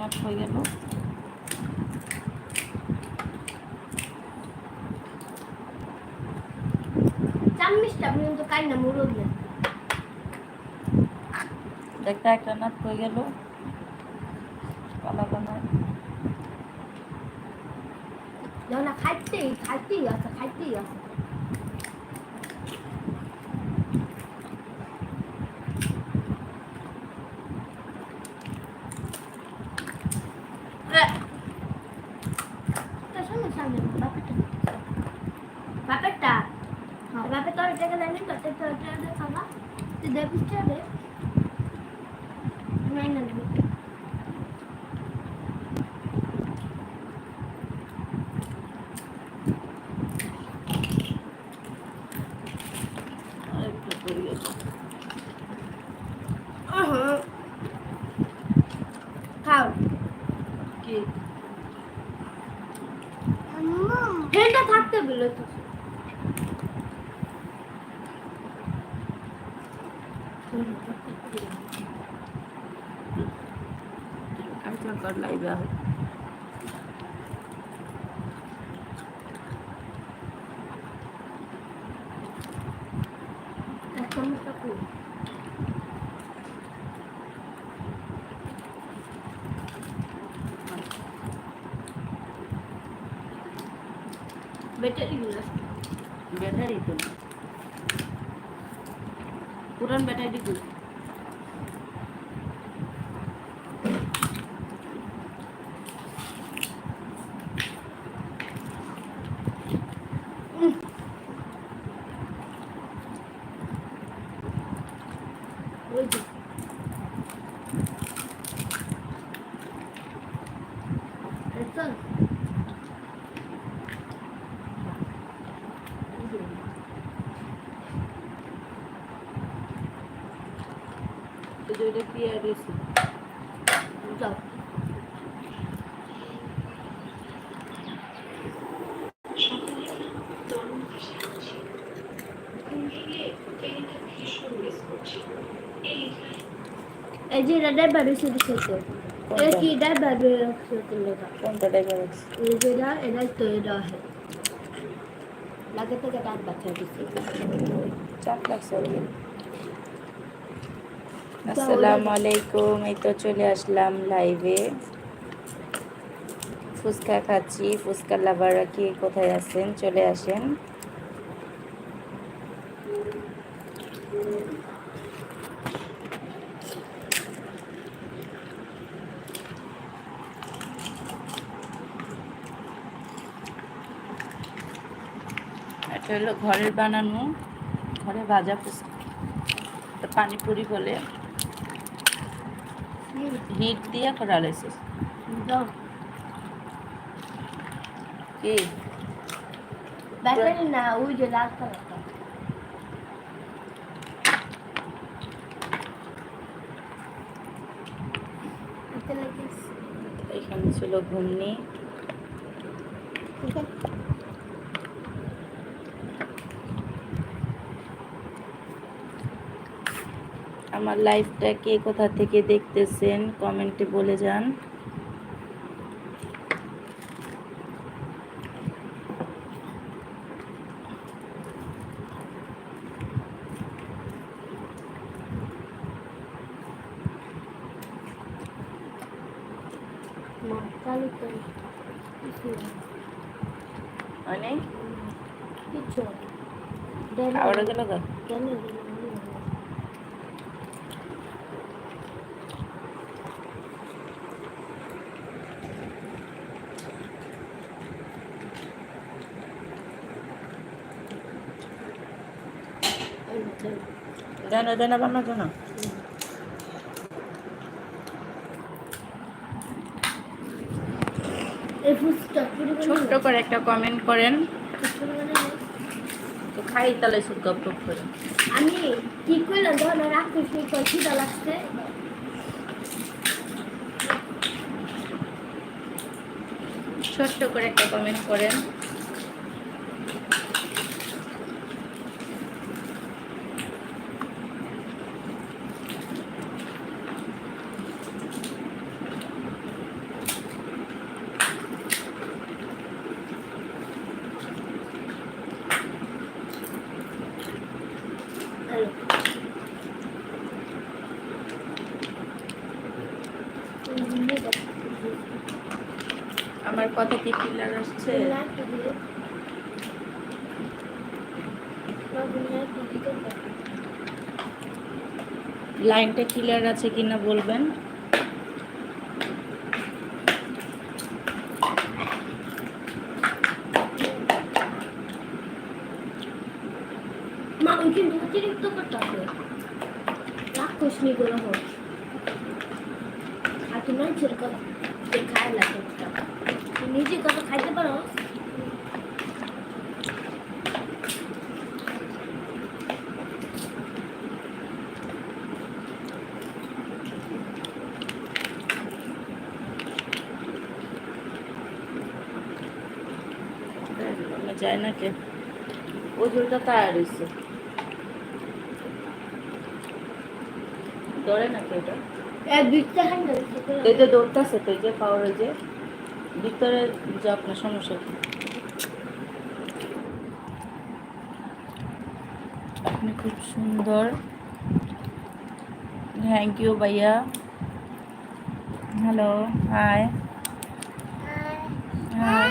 Nut হয়ে গেল। একটা নাট হয়ে পালা না খাইতেই খাইতেই আছে খাইতেই আছে। cho con lại rồi Hãy không bỏ lỡ những video hấp dẫn better you left. Battery তো। পুরান ব্যাটারি কই ওই যে চল এই যে এটা কি আর এসে যাও এই যে এটা ডাইবার রয়েছে দিচ্ছে এটা কি ডাইবার কোনটা ড্রাইভার এই যে এটা এটা তো এটা আছে। লাগে থেকে ডাইবার বাচ্চা দিচ্ছে চাপ লাগছে আসসালামু আলাইকুম এই তো চলে আসলাম লাইভে ফুচকা খাচ্ছি ফুচকা লাভাররা কি কোথায় আছেন? চলে আসেন। এটা হলো ঘরের বানানো ঘরে ভাজা পানিপুরি বলে। হিট দিয়ে করা কি? না ওই যে লাল কালারটা। এখানে ছিল ঘুমনি আমার লাইফটা কে কোথা থেকে দেখতেছেন? কমেন্টে বলে যান। করে কিছু। অনেক? কিচ্ছু গেল কেন জানো জানা বানা জানো। এই ফুচকা পুরো ছোট্ট করে একটা কমেন্ট করেন। তো খাই তাহলে সুদ গপ করে। আমি কি করলাম? ধরো রাখতে সেই খিদা লাগছে। ছোট্ট করে একটা কমেন্ট করেন। আমার কথা কি ক্লিয়ার আসছে? লাইনটা ক্লিয়ার আছে কিনা বলবেন? মা, ওই কিন্তু অতিরিক্ত করতে হবে হোক আর তুমি ছেলে খায় লাগে নিজে কত খাইতে পারো? যাই না কে? ওজনটা তায়ার হয়েছে ধরে না কে এটা এক বিটটা খাই না দৌড়তেছে তো যে পাওয়ার যে ভিতরে যে আপনার সমস্যা কি? আপনি খুব সুন্দর। থ্যাংক ইউ ভাইয়া। হ্যালো হাই হাই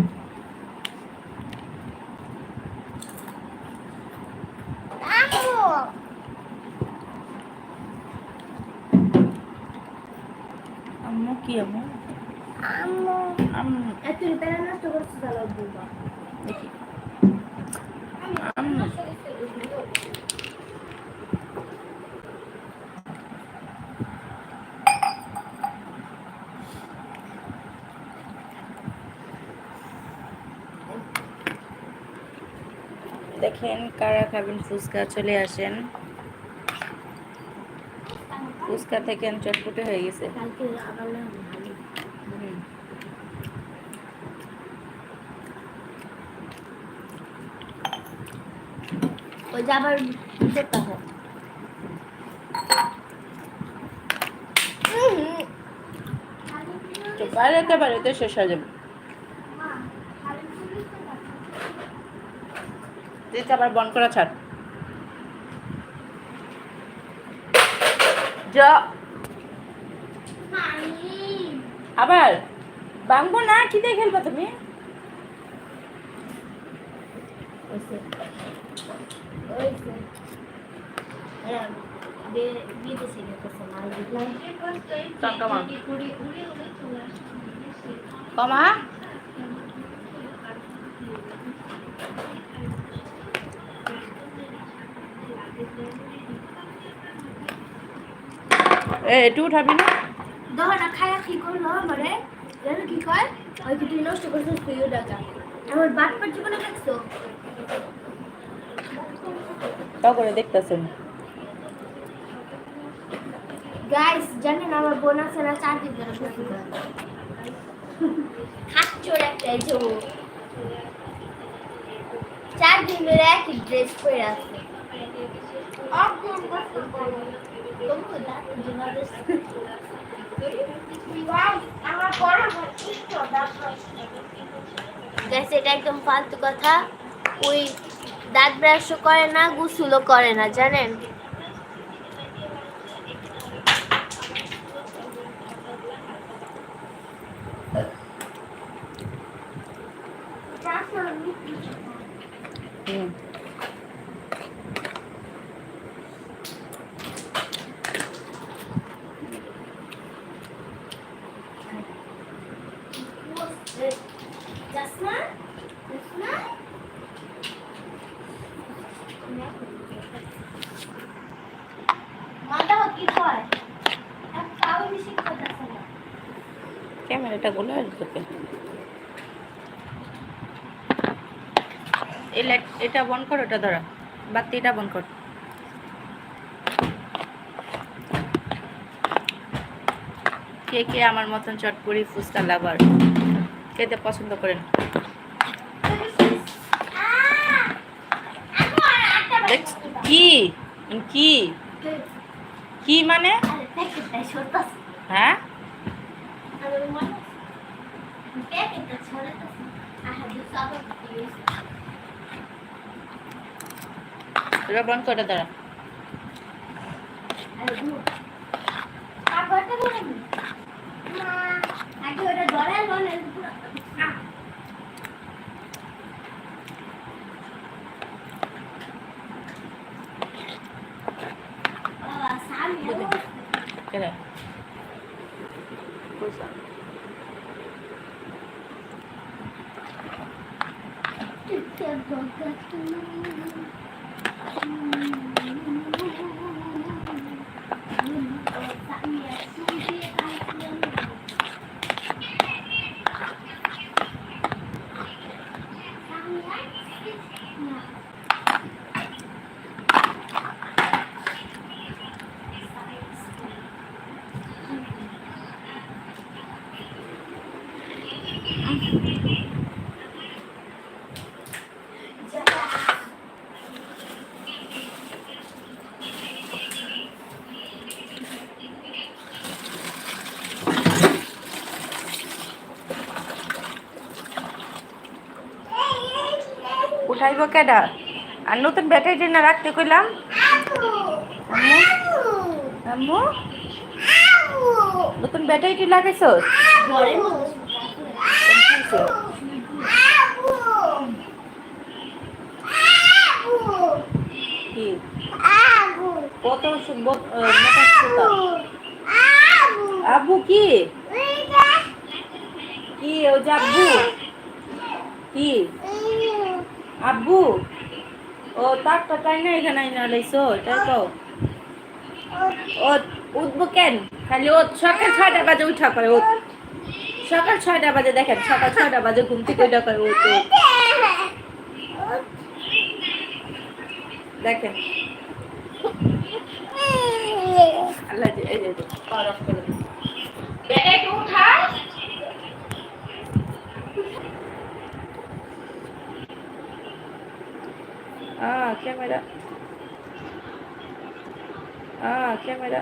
দেখেন কারা খাবেন ফুচকা চলে আসেন। ফুচকা থেকে চটপটে হয়ে গেছে কালকে আবার না ভালো হুম। ওই যে আবার বাড়িতে বাড়িতে শেষ হয়ে যাবে। দিতে আবার বন্ধ করা ছাড়। যা। আবার? ভাঙবো না? কি দিয়ে খেলবা তুমি? কমা? এ একটু উঠাবি না? দহনা খায়া কি করল আমারে জানো কি কয়? ওই কি তুই নষ্ট করছিস তুইও বাট পার জীবনে দেখছ? তাও করে দেখতেছেন গাইস জানেন আমার বোন আছে না চার দিন ধরে শুধু খাচ্চোর একটা এই যে ও। চার দিন ধরে একই ড্রেস পরে আছে। Guys, এটা একদম ফালতু কথা। ওই দাঁত ব্রাশও করে না গোসলও করে না জানেন? ক্যামেরাটা গুলো তোকে এটা বন্ধ কর, ওটা ধরা। বাতিটা বন্ধ কর। কে কে আমার মতন চটপড়ি ফুচকা লাভার খেতে পছন্দ করেন কি? কি? কি মানে? হ্যাঁ? তোরা বন্ধ করে দাঁড়া কেন উঠাইব কেডা? আর নতুন ব্যাটারি না রাখতে কইলাম। আম্মু? নতুন ব্যাটারি লাগাইছ? কি? কত সু- ব- আহ, মোটা সুতা? আব্বু কি? কি? ও যে আব্বু? কি? আব্বু? ও, তারটা তাই না এখানে আইনা লাইছো? তাই তো। ও, উঠবো কেন? খালি ও সকাল ছয়টা বাজে উঠা করে ও সকাল ছয়টা বাজে দেখেন, সকাল ছয়টা বাজে ঘুম থেকে ওইটা করে ও দেখেন। আল্লাহ এই যে এই যে এই যে, power off করে দিছে। বেটা একটু উঠা Ah, ক্যামেরা Ah, ক্যামেরা